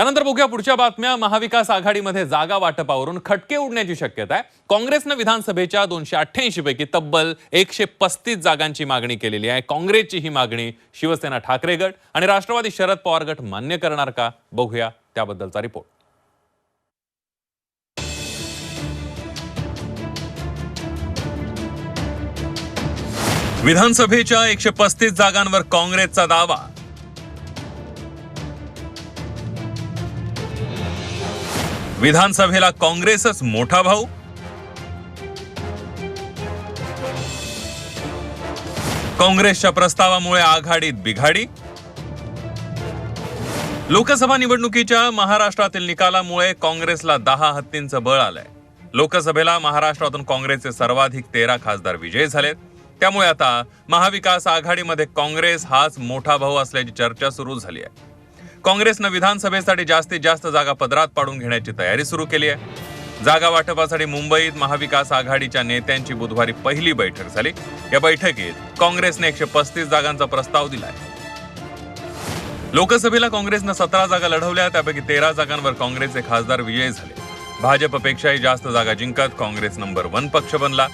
यानंतर बघूया पुढच्या बातम्या. महाविकास आघाडीमध्ये जागा वाटपावरून खटके उडण्याची शक्यता आहे. काँग्रेसनं विधानसभेच्या दोनशे अठ्ठ्याऐंशी पैकी तब्बल एकशे पस्तीस जागांची मागणी केलेली आहे. काँग्रेसची ही मागणी शिवसेना ठाकरे गट आणि राष्ट्रवादी शरद पवार गट मान्य करणार का? बघूया त्याबद्दलचा रिपोर्ट. विधानसभेच्या एकशे पस्तीस जागांवर काँग्रेसचा दावा. विधानसभेला काँग्रेसच मोठा भाऊ. काँग्रेसच्या प्रस्तावामुळे आघाडीत बिघाडी. लोकसभा निवडणुकीच्या महाराष्ट्रातील निकालामुळे काँग्रेसला दहा हत्तींचं बळ आलंय. लोकसभेला महाराष्ट्रातून काँग्रेसचे सर्वाधिक तेरा खासदार विजयी झालेत. त्यामुळे आता महाविकास आघाडीमध्ये काँग्रेस हाच मोठा भाऊ असल्याची चर्चा सुरू झाली आहे. काँग्रेसनं विधानसभेसाठी जास्तीत जास्त जागा पदरात पाडून घेण्याची तयारी सुरू केली आहे. जागा वाटपासाठी मुंबईत महाविकास आघाडीच्या नेत्यांची बुधवारी पहिली बैठक झाली. या बैठकीत काँग्रेसने एकशे पस्तीस जागांचा प्रस्ताव दिलाय. लोकसभेला काँग्रेसनं सतरा जागा लढवल्या त्यापैकी तेरा जागांवर काँग्रेसचे खासदार विजयी झाले. भाजपपेक्षाही जास्त जागा जिंकत काँग्रेस नंबर वन पक्ष बनला.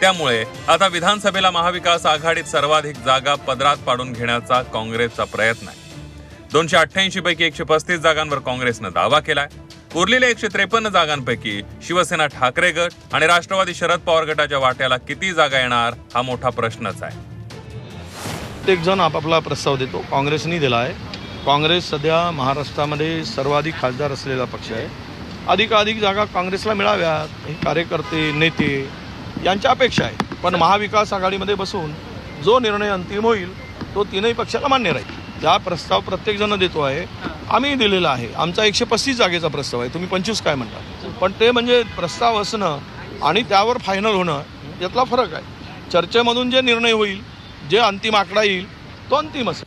त्यामुळे आता विधानसभेला महाविकास आघाडीत सर्वाधिक जागा पदरात पाडून घेण्याचा काँग्रेसचा प्रयत्न आहे. दोनशे अठ्ठ्याऐंशी पैकी एकशे पस्तीस जागांवर काँग्रेसनं दावा केलाय. उरलेल्या एकशे त्रेपन्न जागांपैकी शिवसेना ठाकरे गट आणि राष्ट्रवादी शरद पवार गटाच्या वाट्याला किती जागा येणार हा मोठा प्रश्नच आहे. प्रत्येक जण आपापला प्रस्ताव देतो. काँग्रेसनी दिला आहे काँग्रेस सध्या महाराष्ट्रामध्ये सर्वाधिक खासदार असलेला पक्ष आहे. अधिकाधिक जागा काँग्रेसला मिळाव्यात. हे कार्यकर्ते नेते यांच्या अपेक्षा आहे. पण महाविकास आघाडीमध्ये बसून जो निर्णय अंतिम होईल तो तीनही पक्षाला मान्य राहील. हा प्रस्ताव प्रत्येकजण देतो आहे. आम्ही दिलेला आहे. आमचा एकशे पस्तीस जागेचा प्रस्ताव आहे. तुम्ही पंचवीस काय म्हणता? पण ते म्हणजे प्रस्ताव असणं आणि त्यावर फायनल होणं यातला फरक आहे. चर्चेमधून जे निर्णय होईल जे अंतिम आकडा येईल तो अंतिम असेल.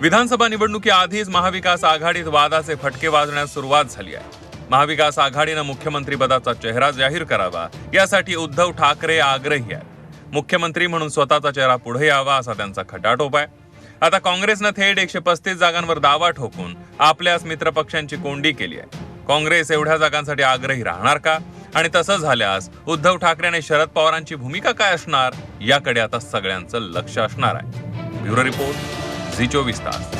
विधानसभा निवडणुकीआधीच महाविकास आघाडीत वादाचे फटके वाजण्यास सुरुवात झाली आहे. महाविकास आघाडीनं मुख्यमंत्रीपदाचा चेहरा जाहीर करावा यासाठी उद्धव ठाकरे आग्रही आहेत. मुख्यमंत्री म्हणून स्वतःचा चेहरा पुढे यावा असा त्यांचा खटाटोप आहे. आता काँग्रेसनं थेट एकशे पस्तीस जागांवर दावा ठोकून आपल्याच मित्रपक्षांची कोंडी केली आहे. काँग्रेस एवढ्या जागांसाठी आग्रही राहणार का? आणि तसं झाल्यास उद्धव ठाकरे आणि शरद पवारांची भूमिका काय असणार? याकडे आता सगळ्यांचं लक्ष असणार आहे. ब्युरो रिपोर्ट झी चोवीस तास.